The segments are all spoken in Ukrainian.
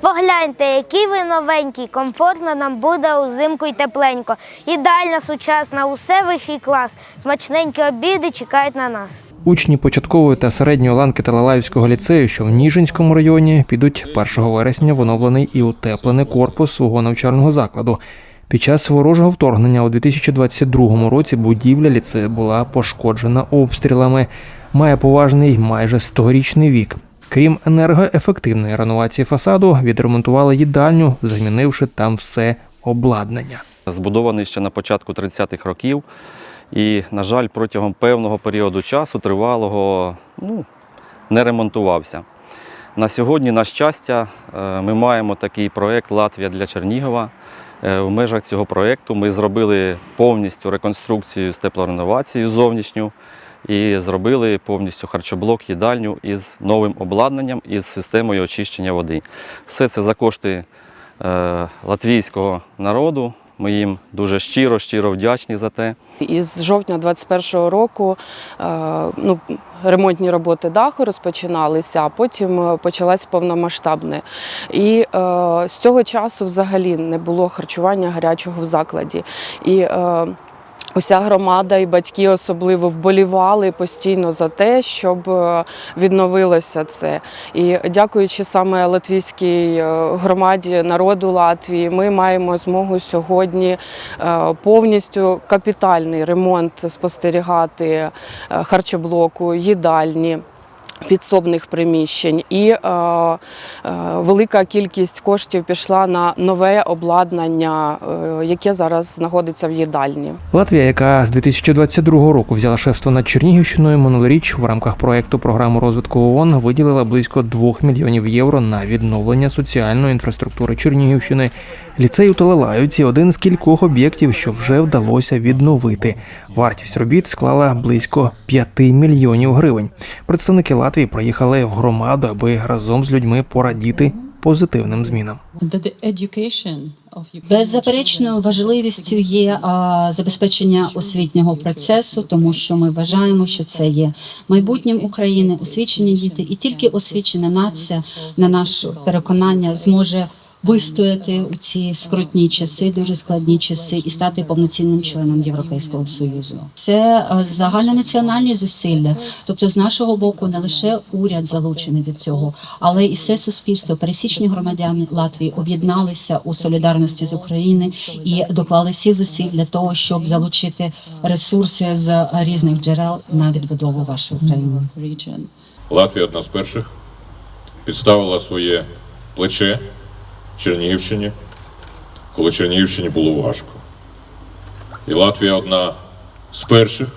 Погляньте, які ви новенькі, комфортно нам буде узимку й тепленько. Ідеальна, сучасна, усе вищий клас. Смачненькі обіди чекають на нас. Учні початкової та середньої ланки Талалаївського ліцею, що в Ніжинському районі, підуть 1 вересня в оновлений і утеплений корпус свого навчального закладу. Під час ворожого вторгнення у 2022 році будівля ліцею була пошкоджена обстрілами, має поважний майже 100-річний вік. Крім енергоефективної реновації фасаду, відремонтували їдальню, замінивши там все обладнання. збудований ще на початку 30-х років. І, на жаль, протягом певного періоду часу тривалого ну, не ремонтувався. На сьогодні, на щастя, е, ми маємо такий проєкт Латвія для Чернігова. Е, В межах цього проєкту ми зробили повністю реконструкцію з теплореновацією зовнішню і зробили повністю харчоблок, їдальню із новим обладнанням із системою очищення води. Все це за кошти е, латвійського народу. Ми їм дуже щиро, щиро вдячні за те. Із жовтня 2021 року е, ну, ремонтні роботи даху розпочиналися, а потім е, почалась повномасштабне. І е, з цього часу взагалі не було харчування гарячого в закладі. І е, Уся громада і батьки особливо вболівали постійно за те, щоб е, відновилося це. І дякуючи саме латвійській е, громаді народу Латвії, ми маємо змогу сьогодні е, повністю капітальний ремонт спостерігати харчоблоку, їдальні. Підсобних приміщень і е, е, велика кількість коштів пішла на нове обладнання, е, яке зараз знаходиться в їдальні. Латвія, яка з 2022 року взяла шефство над Чернігівщиною, минулоріч в рамках проекту програми розвитку ООН виділила близько 2 мільйонів євро на відновлення соціальної інфраструктури Чернігівщини. Ліцей у Талалаївці – один з кількох об'єктів, що вже вдалося відновити. Вартість робіт склала близько 5 мільйонів гривень. Представники Латвії приїхали в громаду, аби разом з людьми порадіти позитивним змінам. Беззаперечною важливістю є а, забезпечення освітнього процесу, тому що ми вважаємо, що це є майбутнім України, освічені діти, і тільки освічена нація, на наше переконання, зможе вистояти у ці скрутні часи, дуже складні часи, і стати повноцінним членом Європейського союзу. Це а, загальнонаціональні зусилля. Тобто, з нашого боку, не лише уряд залучений до цього, але і все суспільство, пересічні громадяни Латвії об'єдналися у солідарності з України і доклали всіх зусиль для того, щоб залучити ресурси з різних джерел на відбудову вашої країни. Латвія одна з перших підставила своє плече Чернігівщині, коли Чернігівщині було важко. І Латвія одна з перших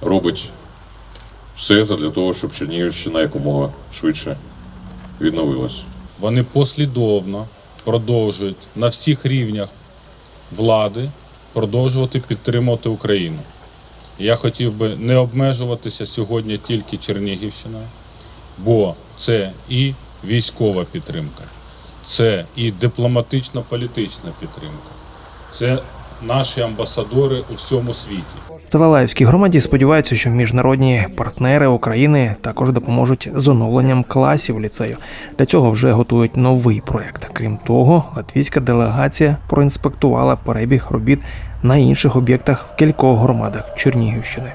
робить все для того, щоб Чернігівщина якомога швидше відновилась. Вони послідовно продовжують на всіх рівнях влади продовжувати підтримувати Україну. Я хотів би не обмежуватися сьогодні тільки Чернігівщиною, бо це і військова підтримка, це і дипломатично-політична підтримка, це наші амбасадори у всьому світі. Талалаївській громаді сподіваються, що міжнародні партнери України також допоможуть з оновленням класів ліцею. Для цього вже готують новий проект. Крім того, латвійська делегація проінспектувала перебіг робіт на інших об'єктах в кількох громадах Чернігівщини.